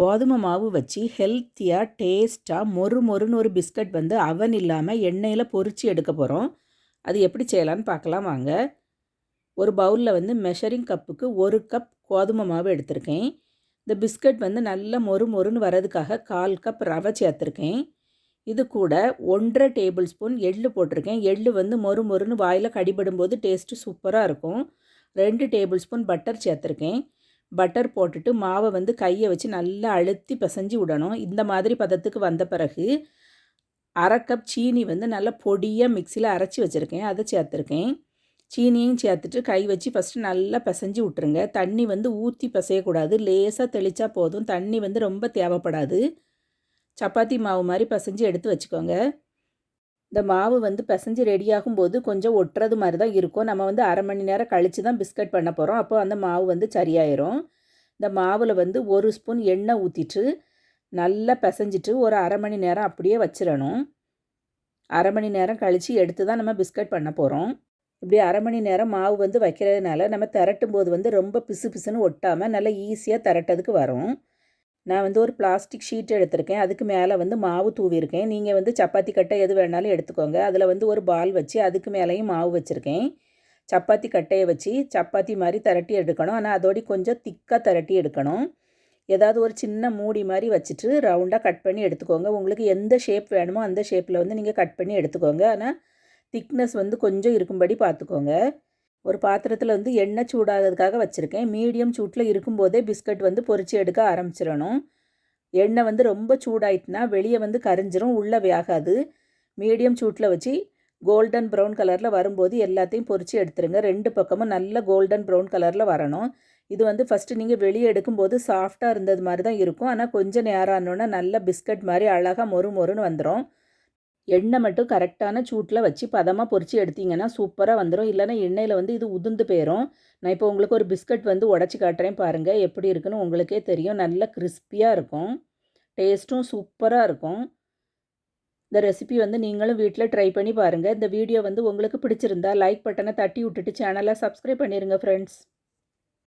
கோதுமை மாவு வச்சு ஹெல்த்தியாக டேஸ்ட்டாக மொறு மொறுன்னு ஒரு பிஸ்கட் வந்து அவன் இல்லாமல் எண்ணெயில் பொரித்து எடுக்க போகிறோம் அது எப்படி செய்யலான்னு பார்க்கலாம் வாங்க. ஒரு பவுலில் வந்து மெஷரிங் கப்புக்கு ஒரு கப் கோதுமை மாவு எடுத்திருக்கேன். இந்த பிஸ்கட் வந்து நல்லா மொறு மொறுன்னு வரதுக்காக கால் கப் ரவை சேர்த்துருக்கேன். இது கூட ஒன்றரை டேபிள் ஸ்பூன் எள்ளு போட்டிருக்கேன். எள்ளு வந்து மொறு மொறுன்னு வாயில் கடிபடும் போது டேஸ்ட்டு சூப்பராக இருக்கும். ரெண்டு டேபிள் ஸ்பூன் பட்டர் சேர்த்துருக்கேன். பட்டர் போட்டுட்டு மாவை வந்து கையை வச்சு நல்லா அழுத்தி பிசைஞ்சு விடணும். இந்த மாதிரி பதத்துக்கு வந்த பிறகு அரை கப் சீனி வந்து நல்லா பொடியாக மிக்சியில் அரைச்சி வச்சுருக்கேன். அதை சேர்த்துருக்கேன். சீனியும் சேர்த்துட்டு கை வச்சு ஃபஸ்ட்டு நல்லா பிசைஞ்சு விட்ருங்க தண்ணி வந்து ஊற்றி பிசையக்கூடாது. லேசாக தெளித்தா போதும். தண்ணி வந்து ரொம்ப தேவைப்படாது. சப்பாத்தி மாவு மாதிரி பிசைஞ்சு எடுத்து வச்சுக்கோங்க. இந்த மாவு வந்து பிசைஞ்சு ரெடியாகும் போது கொஞ்சம் ஒட்டுறது மாதிரி தான் இருக்கும். நம்ம வந்து அரை மணி நேரம் கழித்து தான் பிஸ்கட் பண்ண போகிறோம் அப்போ அந்த மாவு வந்து சரியாயிரும். இந்த மாவில் வந்து ஒரு ஸ்பூன் எண்ணெய் ஊற்றிட்டு நல்லா பிசைஞ்சிட்டு ஒரு அரை மணி நேரம் அப்படியே வச்சிடணும். அரை மணி நேரம் கழித்து எடுத்து தான் நம்ம பிஸ்கட் பண்ண போகிறோம் இப்படி அரை மணி நேரம் மாவு வந்து வைக்கிறதுனால நம்ம திரட்டும் போது வந்து ரொம்ப பிசு பிசுன்னு ஒட்டாமல் நல்லா ஈஸியாக திரட்டதுக்கு வரும். நான் வந்து ஒரு பிளாஸ்டிக் ஷீட் எடுத்திருக்கேன். அதுக்கு மேலே வந்து மாவு தூவியிருக்கேன். நீங்கள் வந்து சப்பாத்தி கட்டை எது வேணாலும் எடுத்துக்கோங்க. அதில் வந்து ஒரு பால் வச்சு அதுக்கு மேலேயும் மாவு வச்சுருக்கேன். சப்பாத்தி கட்டையை வச்சு சப்பாத்தி மாதிரி திரட்டி எடுக்கணும். ஆனால் அதோடய கொஞ்சம் திக்காக திரட்டி எடுக்கணும். ஏதாவது ஒரு சின்ன மூடி மாதிரி வச்சுட்டு ரவுண்டாக கட் பண்ணி எடுத்துக்கோங்க. உங்களுக்கு எந்த ஷேப் வேணுமோ அந்த ஷேப்பில் வந்து நீங்கள் கட் பண்ணி எடுத்துக்கோங்க. ஆனால் திக்னஸ் வந்து கொஞ்சம் இருக்கும்படி பார்த்துக்கோங்க. ஒரு பாத்திரத்தில் வந்து எண்ணெய் சூடாகிறதுக்காக வச்சுருக்கேன். மீடியம் சூட்டில் இருக்கும்போதே பிஸ்கட் வந்து பொறிச்சு எடுக்க ஆரம்பிச்சிடணும். எண்ணெய் வந்து ரொம்ப சூடாயிட்டுனா வெளியே வந்து கரிஞ்சிரும் உள்ளே வேகாது. மீடியம் சூட்டில் வச்சு கோல்டன் ப்ரௌன் கலரில் வரும்போது எல்லாத்தையும் பொறிச்சு எடுத்துருங்க. ரெண்டு பக்கமும் நல்ல கோல்டன் ப்ரௌன் கலரில் வரணும். இது வந்து ஃபஸ்ட்டு நீங்கள் வெளியே எடுக்கும்போது சாஃப்டாக இருந்தது மாதிரி தான் இருக்கும். ஆனால் கொஞ்சம் நேரம் ஆனோன்னா நல்ல பிஸ்கட் மாதிரி அழகாக மொறு மொறுன்னு வந்துடும் எண்ணெய் மட்டும் கரெக்டான சூட்டில் வச்சு பதமாக பொரித்து எடுத்திங்கன்னா சூப்பராக வந்துடும் இல்லைனா எண்ணெயில் வந்து இது உதிர்ந்து போயிடும் நான் இப்போ உங்களுக்கு ஒரு பிஸ்கட் வந்து உடச்சி காட்டுறேன் பாருங்கள் எப்படி இருக்குன்னு உங்களுக்கே தெரியும். நல்ல கிறிஸ்பியாக இருக்கும். டேஸ்ட்டும் சூப்பராக இருக்கும். இந்த ரெசிபி வந்து நீங்களும் வீட்டில் ட்ரை பண்ணி பாருங்கள் இந்த வீடியோ வந்து உங்களுக்கு பிடிச்சிருந்தா லைக் பட்டனை தட்டி விட்டுட்டு சேனலை சப்ஸ்கிரைப் பண்ணிடுங்க ஃப்ரெண்ட்ஸ்